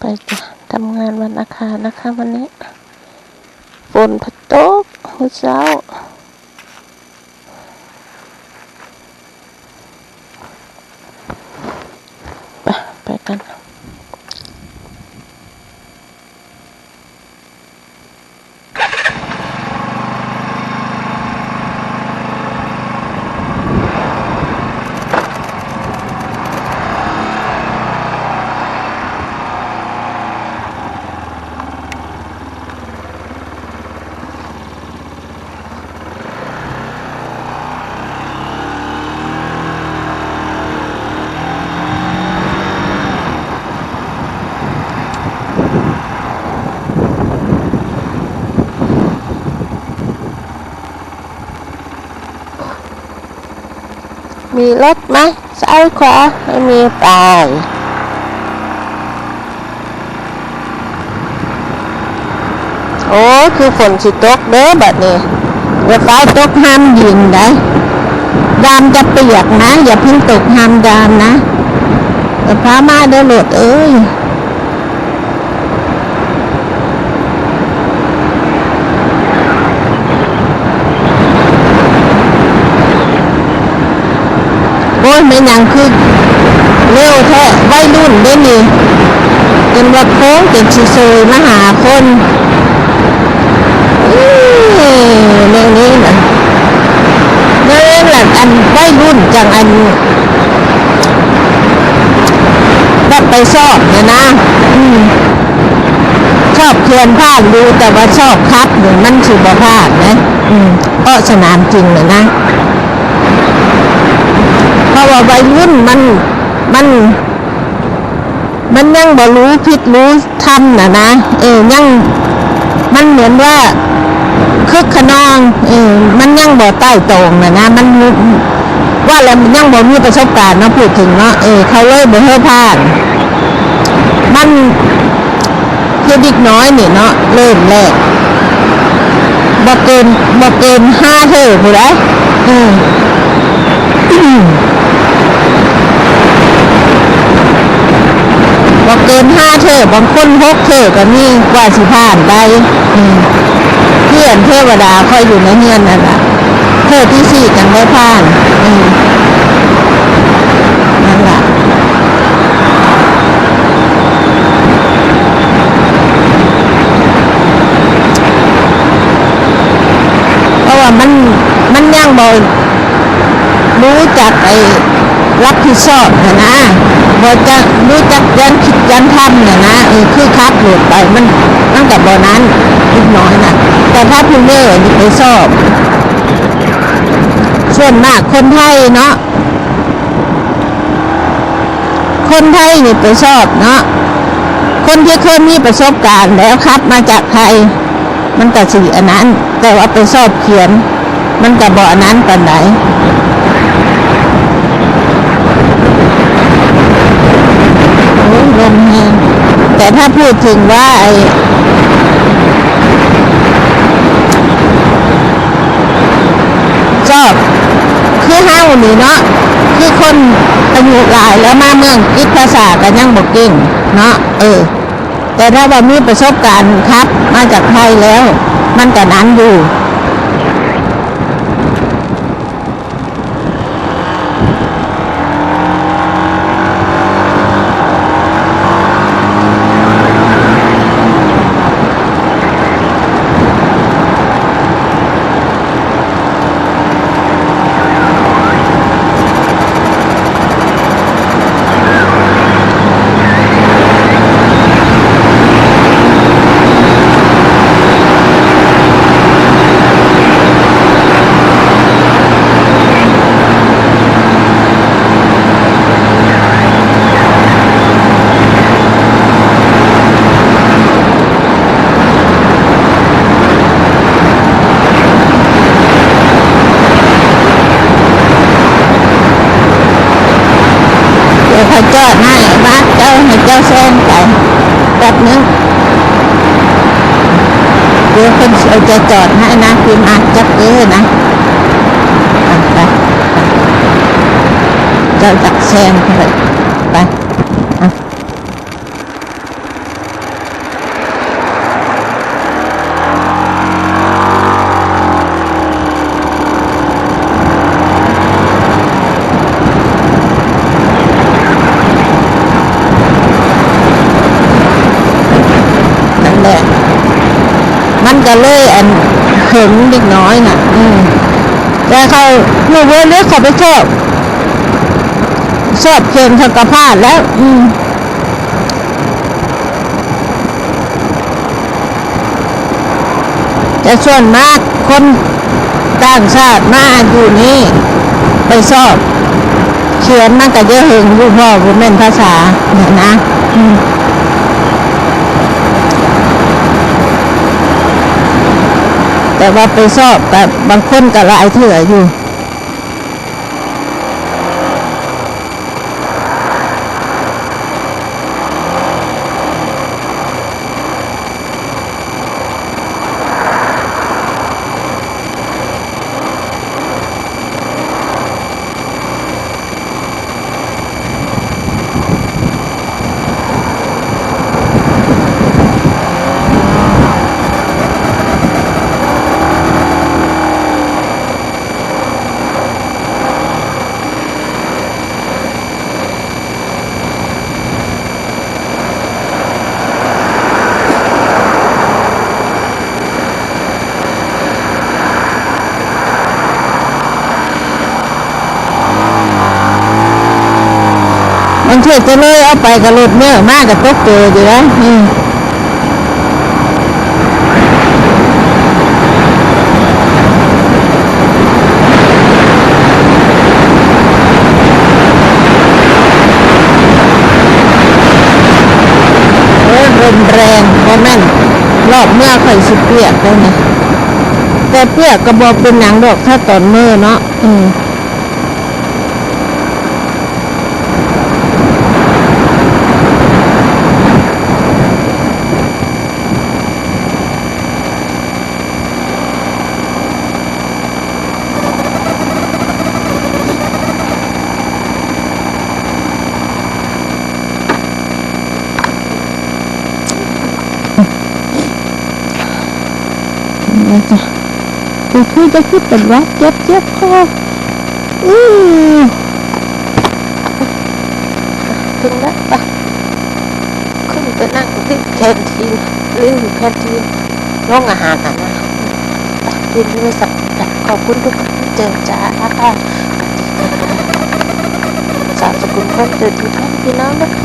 ไปจ้ะทำงานวันอาคารนะคะวันนี้ฝนพัดตกเมื่อเช้าไปไปกัน มีรถไหมซ้ายขวาไม่มีไปโอ้คือฝนสิตกเด้อแบบนี้เดี๋ยวฟ้าตกห้ามยิงได้ยามจะเปียกนะ อย่าเพิ่งตกห้ามยามนะเดี๋ยวฟ้ามาเด้อหลดเอ้ย ยไม่ยังคือเร็วแท้วัยรุ่นได้นี่เป็นรถโค้งเป็นชิโซยมาหาคนเรื่องนี้นะเรื่องหลักอันวัยรุ่นจังอันแบบไปชอบเนี่ยนะอชอบเคลื่อนผ่านดูแต่ว่าชอบคับหรือมันสุบพลาดนะก็สนามจริงเลยนะ ราะว่าวัยรุ่นมันมัน มันยังบ่รู้ผิดรู้ทำนะนะ เออยังมันเหมือนว่าคึกขนองเออมันยังบ่ใต้ตรงนะนะ มันว่าแล้วมันยังบ่มีประสบการณ์เนาะพูดถึงเนาะเออเขาเลยบ่เฮอผ่านมันคือเด็กน้อยนี่เนาะเริ่มแรกบ่เกินบ่เกินห้าเท่าผู้ใดอืม บอกเกินห้าเทอบางคนหกเทอก็มีกว่าสิผ่านได้เพื่อนเทวดาคอยอยู่ในเงินนั่นแหละเทอที่สี่กันได้ผ่านนั่นแหละเพราะว่ามันมันยังบอรู้จักไอ้ รับผิดชอบนะนะบอจะรู้จักยันคิดยันทำนะนะเออคือคับหลุดไปมันตั้งแต่บอนั้นนิดน้อยนะแต่ถ้าพูเล่นี่ไปชอบส่วนมากคนไทยเนาะคนไทยนี่ไปชอบเนาะคนที่เคยมีประสบการณ์แล้วครับมาจากไทย มันก็สีอันนั้น แต่ว่าไปชอบเขียน มันก็บอกอันนั้นปันไหน โอ้ยลมแรงแต่ถ้าพูดถึงว่าไอ้ชอบคือเฮ้านี่เนาะคือคนอายุหลายแล้วมาเมืองคิดภาษากันยังบอกเก่งเนาะเออ แต่ถ้าว่ามีประสบการณ์ครับ มาจากไทยแล้ว มันก็นั้นอยู่ เดี๋ยวเขาจอดให้บ้านเจ้าให้เจ้าแซงไปแป๊บนึงเดี๋ยวคนเอาจะจอดให้นะคือมาจับเออนะอะไปไปเจ้าจักแซงไปไปอะ มันก็เลยอันหึงเด็กน้อยน่ะ อืมแต่เขาหนูเวเลือกเขาไปชอบชอบเกมทางกระพาดแล้ว อืมแต่ส่วนมากคนต่างชาติมาอยู่นี่ไปสอบ เขียนมันก็เยอะหึงอยู่พ่อบุแม่นภาษาเนี่ยนะ อืม แต่ว่าไปสอบแต่บางคนก็หลายเถื่ออยู่ เชื่อจะเลยเอาไปกับรถเมื่อมากกับตกเจออยู่แล้วอืมเออลมแรงเพราะแม่นรอบเมื่อข่อยสิเปียกเลยนะแต่เปียกก็บอกเป็นหนังดอกถ้าตอนเมื่อเนาะอืม กูคุยจะพูดเป็นว่าเจ็บเจ็บคออือถึงแล้วปะขึ้นไปนั่งที่แคนทีนลืมแคนทีนห้องอาหารอะนะกินด้วยสักขอบคุณทุกคนที่เจอจ้าค่ะสาวสกุลคนเจอทุกท่านพี่น้องนะคะ